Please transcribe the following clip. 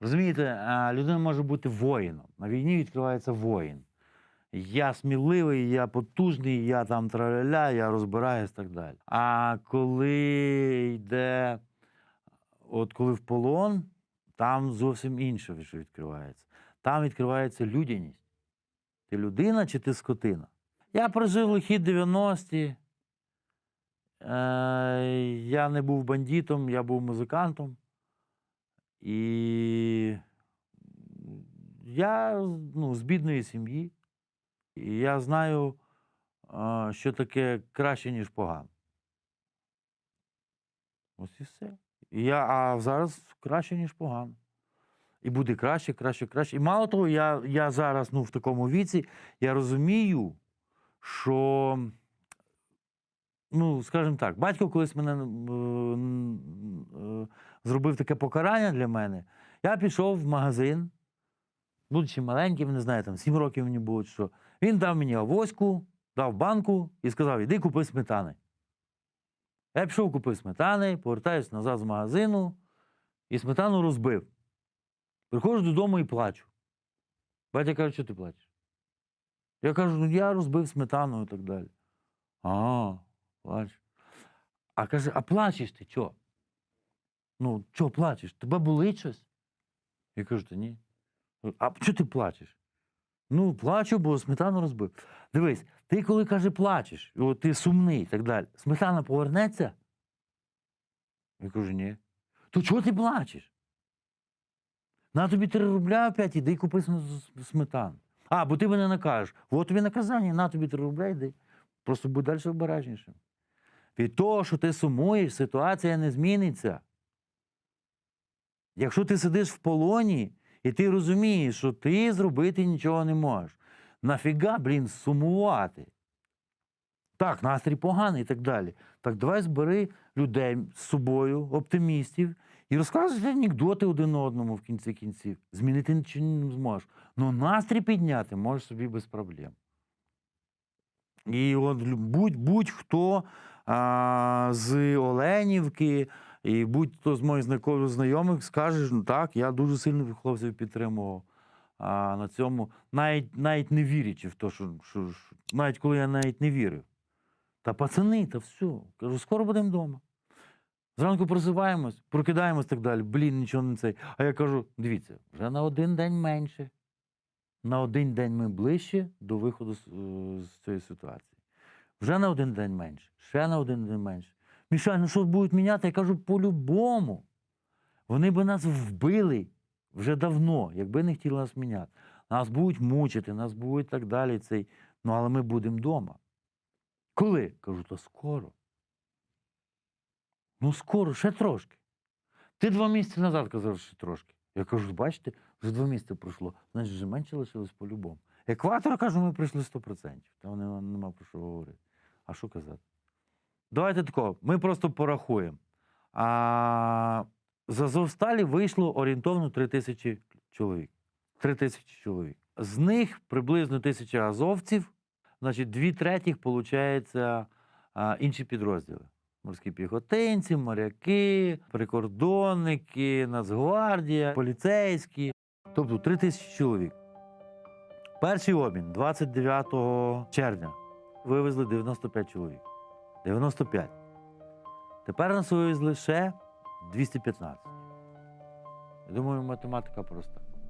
Розумієте, людина може бути воїном. На війні відкривається воїн. Я сміливий, я потужний, я там траля, я розбираюсь і так далі. А коли йде, от коли в полон, там зовсім інше що відкривається. Там відкривається людяність. Ти людина чи ти скотина? Я прожив лихі 90-ті. Е, я не був бандитом, я був музикантом. І я ну, з бідної сім'ї. І я знаю, що таке краще, ніж погано. Ось і все. І я, а зараз краще, ніж погано. І буде краще, краще, краще. І мало того, я, я зараз ну, в такому віці, я розумію, що, ну, скажімо так, батько колись мене е, е, зробив таке покарання для мене. Я пішов в магазин, будучи маленьким, не знаю, там 7 років мені було, що. Він дав мені авоську, дав банку і сказав: іди купи сметани. Я пішов, купив сметани, повертаюся назад з магазину і сметану розбив. Приходжу додому і плачу. Батя каже, що ти плачеш? Я кажу, ну я розбив сметану і так далі. А, плач. А каже, а плачеш ти чого? Ну, чого плачеш? Тебе болить щось? Я кажу, та ні. А чого ти плачеш? Ну, плачу, бо сметану розбив. Дивись, ти коли каже, плачеш, от ти сумний і так далі, сметана повернеться? Я кажу, ні. То чого ти плачеш? На тобі три рубля опять, іди купи сметану. А, бо ти мене накажеш. От тобі наказання, на тобі три рубля, йди. Просто будь далі обережнішим. Від того, що ти сумуєш, ситуація не зміниться. Якщо ти сидиш в полоні, і ти розумієш, що ти зробити нічого не можеш. Нафіга, блін, сумувати? Так, настрій поганий і так далі. Так давай збери людей з собою, оптимістів, і розказуйте анекдоти один одному в кінці кінців. Змінити нічого не зможеш. Ну настрій підняти можеш собі без проблем. І от будь, будь-хто а, з Оленівки, і будь-хто з моїх знайомих скаже, ну так, я дуже сильно хлопців підтримував а, на цьому, навіть, навіть не вірячи в те, що, що, що навіть коли я навіть не вірив. Та пацани, та все. Кажу, скоро будемо вдома. Зранку просипаємось, прокидаємось і так далі. Блін, нічого не цей. А я кажу: дивіться, вже на один день менше. На один день ми ближче до виходу з, з цієї ситуації. Вже на один день менше, ще на один день менше. Мішай, ну що будуть міняти? Я кажу, по-любому. Вони би нас вбили вже давно, якби не хотіли нас міняти. Нас будуть мучити, нас будуть так далі. Цей. Ну, але ми будемо вдома. Коли? Кажу, то скоро. Ну, скоро, ще трошки. Ти два місяці назад казав, що трошки. Я кажу, бачите, вже два місяці пройшло, значить, вже менше лишилось по-любому. Екватор, кажу, ми прийшли 100%. Там нема, нема про що говорити. А що казати? Давайте тако, ми просто порахуємо. А, з Азовсталі вийшло орієнтовно 3 тисячі чоловік. 3 тисячі чоловік. З них приблизно тисяча азовців, значить, дві третіх, виходить, інші підрозділи. Морські піхотинці, моряки, прикордонники, Нацгвардія, поліцейські. Тобто 3 тисячі чоловік. Перший обмін 29 червня вивезли 95 чоловік. 95. Тепер нас вивезли ще 215. Я думаю, математика проста.